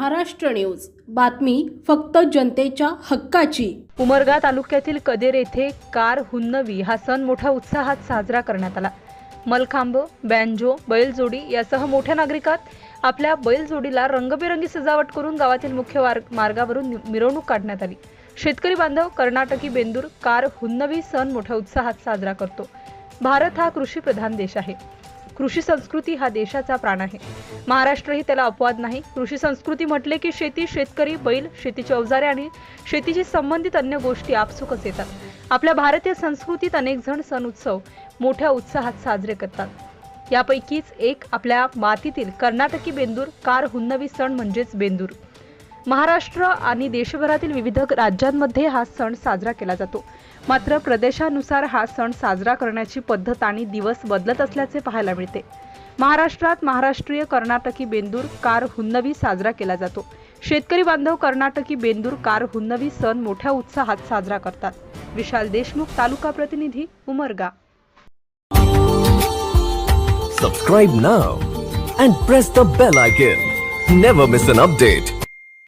Maharashtra news. बातमी फक्त जनतेच्या हक्काची. उमरगा तालुक्यातील कदेर येथे कार हुन्नवी हा सण मोठ्या उत्साहात साजरा करण्यात आला. मलखांब बँजो बैलजोडी यासह मोठ्या नागरिकात आपल्या बैलजोडीला रंगबेरंगी सजावट करून गावातील मुख्य वार- मार्गावरून मिरवणूक काढण्यात आली. शेतकरी बांधव कर्नाटकी बेंदूर कार हुन्नवी सण मोठ्या उत्साहात साजरा करतो. भारत हा कृषीप्रधान देश आहे. कृषी संस्कृती हा देशाचा प्राण आहे. महाराष्ट्रही त्याला अपवाद नाही. कृषी संस्कृती म्हटले की शेती शेतकरी बैल शेतीची अवजारे आणि शेतीशी संबंधित अन्य गोष्टी आपसुकच येतात. आपल्या भारतीय संस्कृतीत अनेक जण सण उत्सव मोठ्या उत्साहात साजरे करतात. यापैकीच एक आपल्या मातीतील कर्नाटकी बेंदूर कार हुन्नवी सण म्हणजेच बेंदूर. महाराष्ट्र आणि देशभरातील विविध राज्यांमध्ये हा सण साजरा केला जातो. मात्र प्रदेशानुसार हा सण साजरा करण्याची पद्धत आणि दिवस बदलत असल्याचे पाहायला मिळते. महाराष्ट्रात महाराष्ट्रीय कर्नाटकी बेंदूर कार हुन्नवी साजरा केला जातो. शेतकरी बांधव कर्नाटकी बेंदूर कार हुन्नवी सण मोठ्या उत्साहात साजरा करतात. विशाल देशमुख तालुका प्रतिनिधी Umarga. Subscribe now and press the bell icon never miss an update